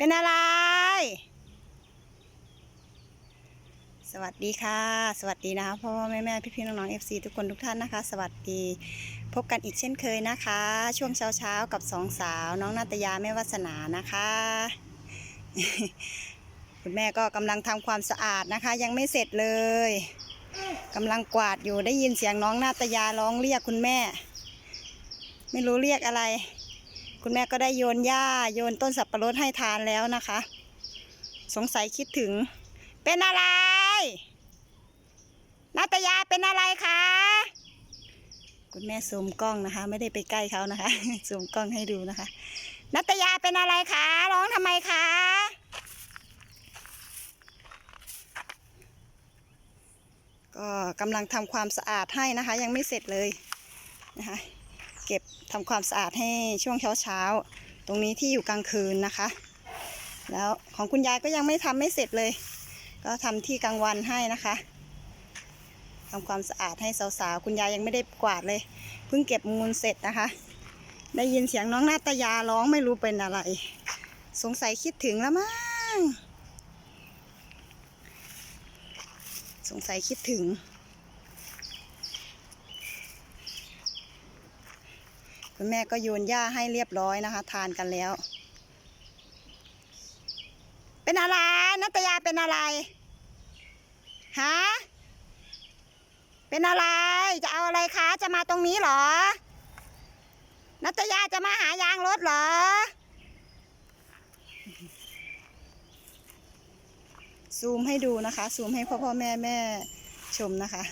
เป็นอะไร สวัสดีค่ะ สวัสดีนะคะพ่อพ่อแม่แม่พี่พี่น้องน้องเอฟซีทุกคนทุกท่านนะคะ สวัสดี พบกันอีกเช่นเคยนะคะ ช่วงเช้าเช้าๆกับสองสาว น้องนาตยาแม่วัสนานะคะ คุณแม่ก็กำลังทำความสะอาดนะคะ ยังไม่เสร็จเลยกำลังกวาดอยู่ได้ยินเสียงน้องนาตยาร้องเรียกคุณแม่ ไม่รู้เรียกอะไร คุณแม่ก็ได้โยนหญ้าโยนต้นสับปะรดให้ทานแล้วนะคะ สงสัยคิดถึง เป็นอะไรนาตยาเป็นอะไรคะคุณแม่ซูมกล้องนะคะ ไม่ได้ไปใกล้เขานะคะซูมกล้องให้ดูนะคะนัตยาเป็นอะไรคะร้องทำไมคะก็กำลังทำความสะอาดให้นะคะ ยังไม่เสร็จเลยนะคะ เก็บทำความสะอาดให้ช่วงเช้าเช้าตรงนี้ที่อยู่กลางคืนนะคะ แล้วของคุณยายก็ยังไม่ทำไม่เสร็จเลย ก็ทำที่กลางวันให้นะคะทำความสะอาดให้สาวๆคุณยายยังไม่ได้กวาดเลย เพิ่งเก็บมูลเสร็จนะคะ ได้ยินเสียงน้องนาตยาร้องไม่รู้เป็นอะไร สงสัยคิดถึงแล้วมั้งสงสัยคิดถึง คุณแม่ก็โยนหญ้าให้เรียบร้อยนะคะ ทานกันแล้ว เป็นอะไรนัตยาเป็นอะไรฮะเป็นอะไรจะเอาอะไรคะ จะมาตรงนี้หรอ นัตยาจะมาหายางรถหรอ ซูมให้ดูนะคะ ซูมให้พ่อพ่อแม่แม่ชมนะคะ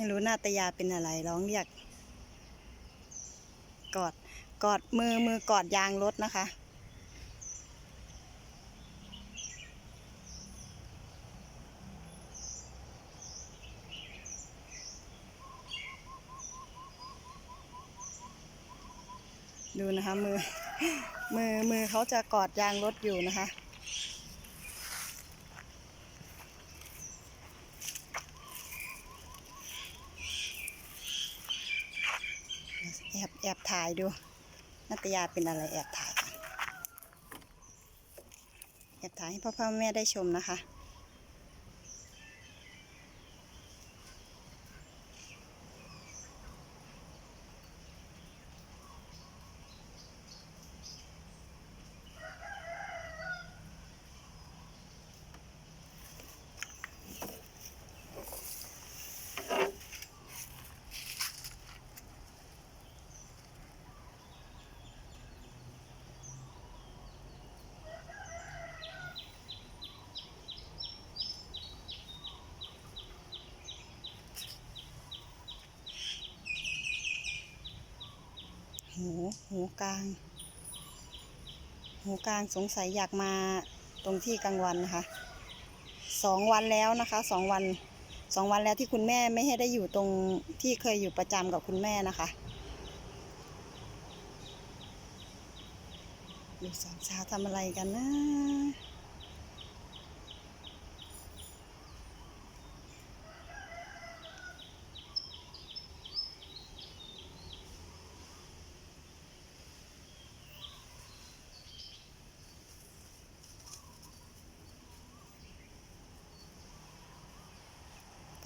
ไม่รู้นาตยาเป็นอะไรร้องเรียก กอดกอดมือมือกอดยางรถนะคะ ดูนะคะมือมือมือเขาจะกอดยางรถอยู่นะคะ แอบถ่ายดูนัตยาเป็นอะไรแอบถ่าย แอบถ่ายให้พ่อพ่อแม่ได้ชมนะคะ หู หูกลาง หูกลางสงสัยอยากมาตรงที่กลางวันนะคะสองวันแล้วนะคะสองวันสองวันแล้วที่คุณแม่ไม่ให้ได้อยู่ตรงที่เคยอยู่ประจำกับคุณแม่นะคะดูสองสาวทำอะไรกันนะ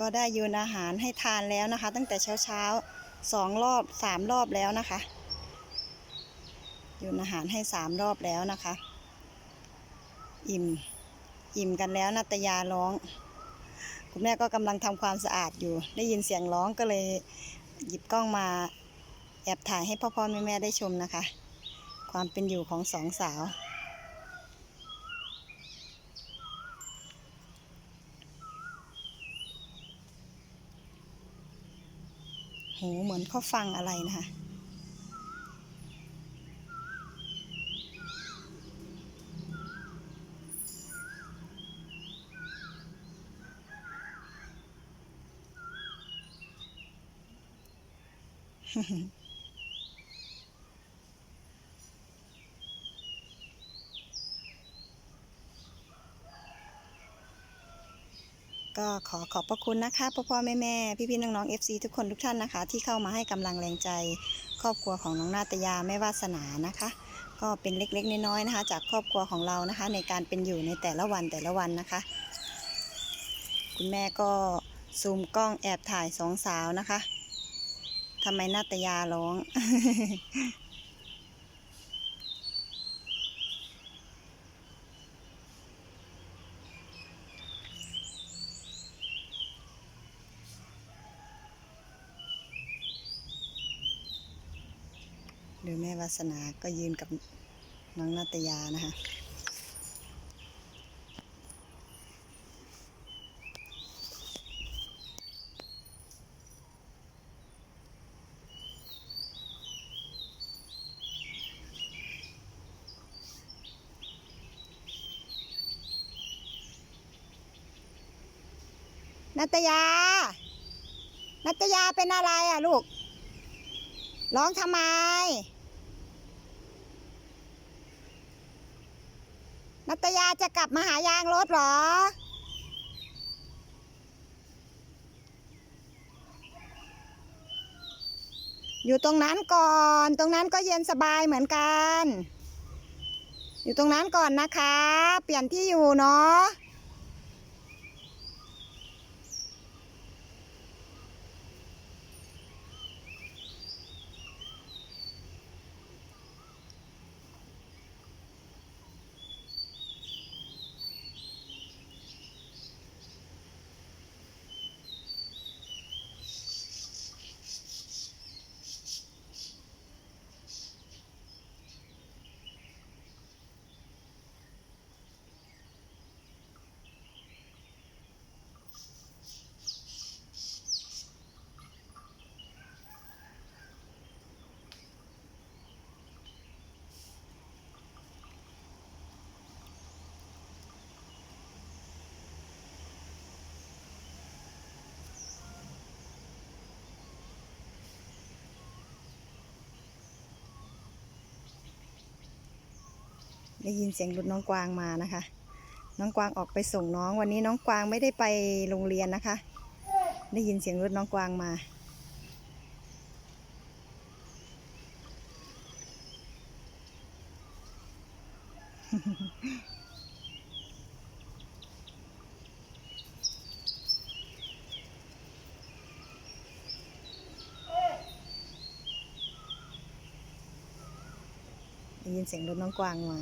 ก็ได้โยนอาหารให้ทานแล้วนะคะ ตั้งแต่เช้าเช้าๆสองรอบสามรอบแล้วนะคะโยนอาหารให้สามรอบแล้วนะคะ อิ่มอิ่มกันแล้วนาตยาร้อง คุณแม่ก็กำลังทำความสะอาดอยู่ ได้ยินเสียงร้องก็เลยหยิบกล้องมาแอบถ่ายให้พ่อพ่อแม่แม่ได้ชมนะคะ ความเป็นอยู่ของสองสาวูเหมือนเขาฟังอะไรนะคะ ก็ขอขอบพระคุณนะคะพ่อพ่อแม่แม่พี่พี่ๆน้องๆ FC ทุกคนทุกท่านนะคะ ที่เข้ามาให้กำลังแรงใจ ครอบครัวของน้องนาตยาแม่วาสนานะคะ ก็เป็นเล็กๆน้อยๆนะคะ จากครอบครัวของเรานะคะ ในการเป็นอยู่ในแต่ละวันแต่ละวันนะคะ คุณแม่ก็ซูมกล้องแอบถ่ายสองสาวนะคะทำไมนาตยาร้อง ม่วาสนาก็ยืนกับน้องนาตยานะคะนัตยา นัตยาเป็นอะไรอะลูก ร้องทำไม นัตยาจะกลับมาหายางรถหรอ อยู่ตรงนั้นก่อน ตรงนั้นก็เย็นสบายเหมือนกัน อยู่ตรงนั้นก่อนนะคะ เปลี่ยนที่อยู่เนาะ ได้ยินเสียงรถน้องกวางมานะคะ น้องกวางออกไปส่งน้อง วันนี้น้องกวางไม่ได้ไปโรงเรียนนะคะ ได้ยินเสียงรถน้องกวางมา ได้ยินเสียงรถน้องกวางมา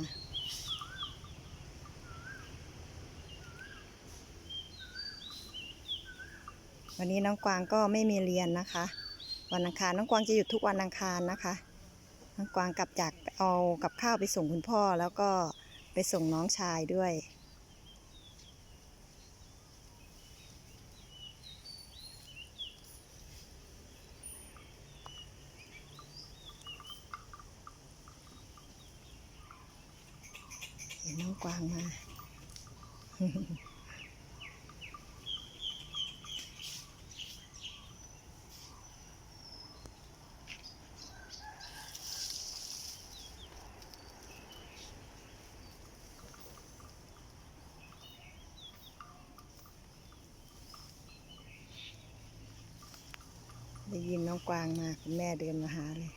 วันนี้น้องกวางก็ไม่มีเรียนนะคะ วันอังคารน้องกวางจะหยุดทุกวันอังคารนะคะ น้องกวางกลับจากเอากับข้าวไปส่งคุณพ่อแล้วก็ไปส่งน้องชายด้วย น้องกวางมา ได้ยินน้องกวางมาคุณแม่เดินมาหาเลย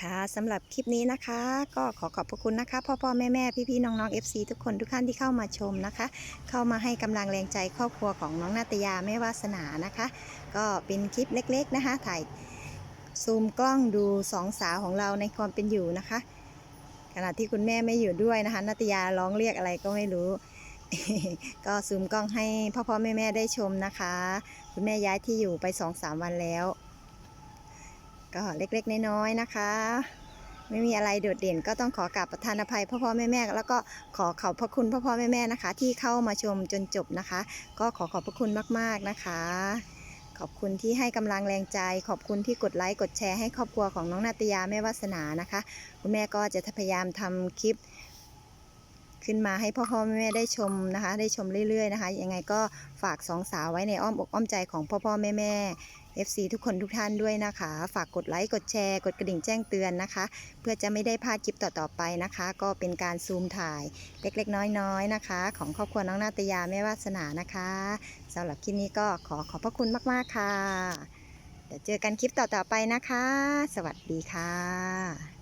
ค่ะสำหรับคลิปนี้นะคะ ก็ขอขอบพระคุณนะคะ พ่อพ่อแม่แม่พี่พี่น้องน้อง FC ทุกคนทุกท่านที่เข้ามาชมนะคะ เข้ามาให้กำลังแรงใจครอบครัวของน้องนาตยาแม่วาสนานะคะ ก็เป็นคลิปเล็กๆนะคะ ถ่ายซูมกล้องดูสองสาวของเราในความเป็นอยู่นะคะ ขณะที่คุณแม่ไม่อยู่ด้วยนะคะนาตยาร้องเรียกอะไรก็ไม่รู้ ก็ซูมกล้องให้พ่อพ่อแม่แม่ได้ชมนะคะ คุณแม่ย้ายที่อยู่ไปสองสามวันแล้ว ก็เล็กๆน้อยๆนะคะ ไม่มีอะไรโดดเด่นก็ต้องขอกราบประทานอภัยพ่อพ่อแม่แม่แล้วก็ขอขอบพระคุณพ่อพ่อแม่แม่นะคะ ที่เข้ามาชมจนจบนะคะ ก็ขอขอบพระคุณมากๆนะคะ ขอบคุณที่ให้กำลังแรงใจ ขอบคุณที่กดไลค์กดแชร์ให้ครอบครัวของน้องนาตยาแม่วาสนานะคะ คุณแม่ก็จะพยายามทำคลิป ขึ้นมาให้พ่อพ่อแม่แม่ได้ชมนะคะ ได้ชมเรื่อยๆนะคะ ยังไงก็ฝากสองสาวไว้ในอ้อมอกอ้อมใจของพ่อพ่อแม่แม่ FC ทุกคนทุกท่านด้วยนะคะ ฝากกดไลค์กดแชร์ กดกระดิ่งแจ้งเตือนนะคะ เพื่อจะไม่ได้พลาดคลิปต่อๆไปนะคะ ก็เป็นการซูมถ่ายเล็กๆ น้อยๆนะคะ ของครอบครัวน้องนาตยาแม่วาสนานะคะสำหรับคลิปนี้ก็ขอขอบพระคุณมากๆค่ะเดี๋ยวเจอกันคลิปต่อๆไปนะคะ สวัสดีค่ะ